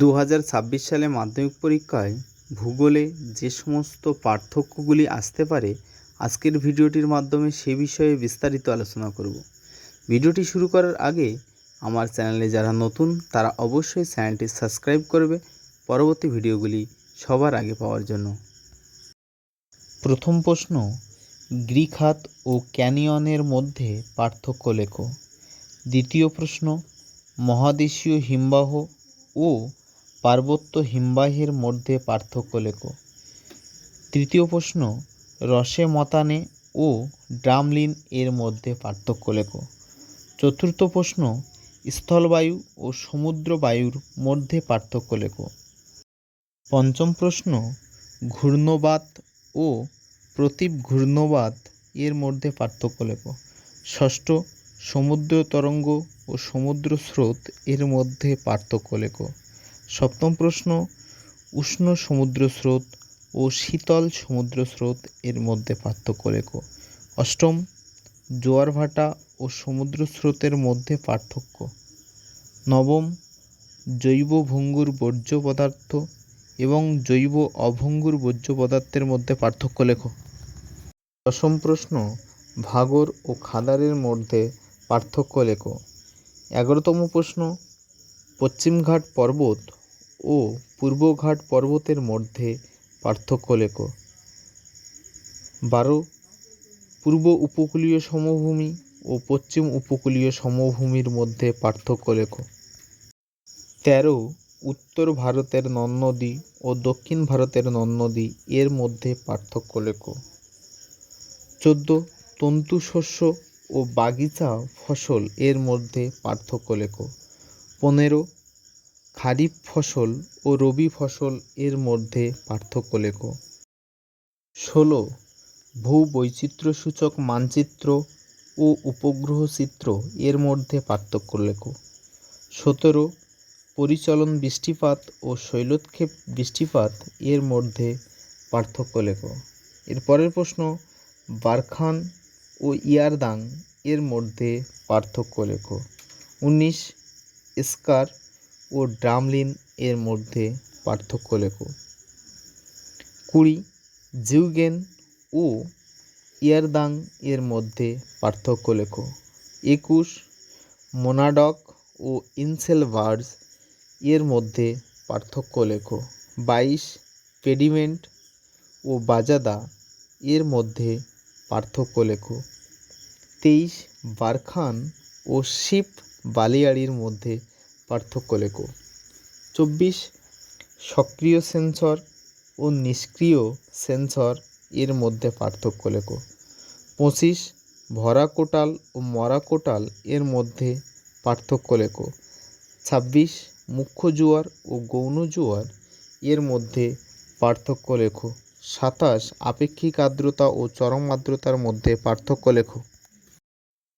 দু হাজার ছাব্বিশ সালে মাধ্যমিক পরীক্ষায় ভূগোলে যে সমস্ত পার্থক্যগুলি আসতে পারে, আজকের ভিডিওটির মাধ্যমে সে বিষয়ে বিস্তারিত আলোচনা করব। ভিডিওটি শুরু করার আগে আমার চ্যানেলে যারা নতুন, তারা অবশ্যই চ্যানেলটি সাবস্ক্রাইব করবে পরবর্তী ভিডিওগুলি সবার আগে পাওয়ার জন্য। প্রথম প্রশ্ন, গ্রিক হাত ও ক্যানিয়নের মধ্যে পার্থক্য লেখো। দ্বিতীয় প্রশ্ন, মহাদেশীয় হিমবাহ ও পার্বত্য হিমবাহের মধ্যে পার্থক্য লেখো। তৃতীয় প্রশ্ন, রসে মতানে ও ড্রামলিন এর মধ্যে পার্থক্য লেখো। চতুর্থ প্রশ্ন, স্থলবায়ু ও সমুদ্র বায়ুর মধ্যে পার্থক্য লেখো। পঞ্চম প্রশ্ন, ঘূর্ণবাত ও প্রতীপ ঘূর্ণবাত এর মধ্যে পার্থক্য লেখো। ষষ্ঠ, সমুদ্র তরঙ্গ ও সমুদ্র স্রোত এর মধ্যে পার্থক্য লেখো। সপ্তম প্রশ্ন, উষ্ণ সমুদ্র স্রোত ও শীতল সমুদ্র স্রোত এর মধ্যে পার্থক্য লেখো অষ্টম, জোয়ার ভাটা ও সমুদ্র স্রোতের মধ্যে পার্থক্য। নবম, জৈব ভঙ্গুর বর্জ্য পদার্থ এবং জৈব অভঙ্গুর বর্জ্য পদার্থের মধ্যে পার্থক্য লেখো। দশম প্রশ্ন, ভাগর ও খাদারের মধ্যে পার্থক্য লেখো। এগারোতম প্রশ্ন, পশ্চিমঘাট পর্বত ও পূর্বঘাট পর্বতের মধ্যে পার্থক্য লেখ। বারো, পূর্ব উপকূলীয় সমভূমি ও পশ্চিম উপকূলীয় সমভূমির মধ্যে পার্থক্য লেখো। তেরো, উত্তর ভারতের নদ ও দক্ষিণ ভারতের নদী এর মধ্যে পার্থক্য লেখো। চোদ্দ, তন্তু শস্য ও বাগিচা ফসল এর মধ্যে পার্থক্য লেখো। পনেরো খারিফ ফসল ও রবি ফসল এর মধ্যে পার্থক্য লেখো। ষোলো, ভূবৈচিত্র্যসূচক মানচিত্র ও উপগ্রহ চিত্র এর মধ্যে পার্থক্য লেখো। সতেরো, পরিচলন বৃষ্টিপাত ও শৈলোৎক্ষেপ বৃষ্টিপাত এর মধ্যে পার্থক্য লেখো। এর পরের প্রশ্ন, বারখান ও ইয়ারদাং এর মধ্যে পার্থক্য লেখো। উনিশ, স্কার ও ড্রামলিন এর মধ্যে পার্থক্য লেখো। কুড়ি, জিউগেন ও ইয়ারদাং এর মধ্যে পার্থক্য লেখো। একুশ, মোনাডক ও ইনসেলভার্স এর মধ্যে পার্থক্য লেখো। বাইশ, পেডিমেন্ট ও বাজাদা এর মধ্যে পার্থক্য লেখো। তেইশ, বারখান ও শিপ বালিয়াড়ির মধ্যে পার্থক্য লেখো। চব্বিশ, সক্রিয় সেন্সর ও নিষ্ক্রিয় সেন্সর এর মধ্যে পার্থক্য লেখো। পঁচিশ ভরা কোটাল ও মরা কোটাল এর মধ্যে পার্থক্য লেখো। ছাব্বিশ, মুখ্য জোয়ার ও গৌণ জোয়ার এর মধ্যে পার্থক্য লেখো। সাতাশ, আপেক্ষিক আর্দ্রতা ও চরম আর্দ্রতার মধ্যে পার্থক্য লেখো।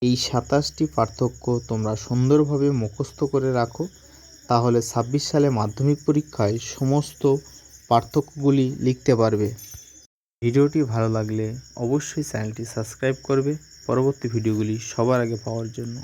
এই সাতাশটি পার্থক্য তোমরা সুন্দরভাবে মুখস্থ করে রাখো, তাহলে ছাব্বিশ সালে মাধ্যমিক পরীক্ষায় সমস্ত পার্থক্যগুলি লিখতে পারবে। ভিডিওটি ভালো লাগলে অবশ্যই চ্যানেলটি সাবস্ক্রাইব করবে, পরবর্তী ভিডিওগুলি সবার আগে পাওয়ার জন্য।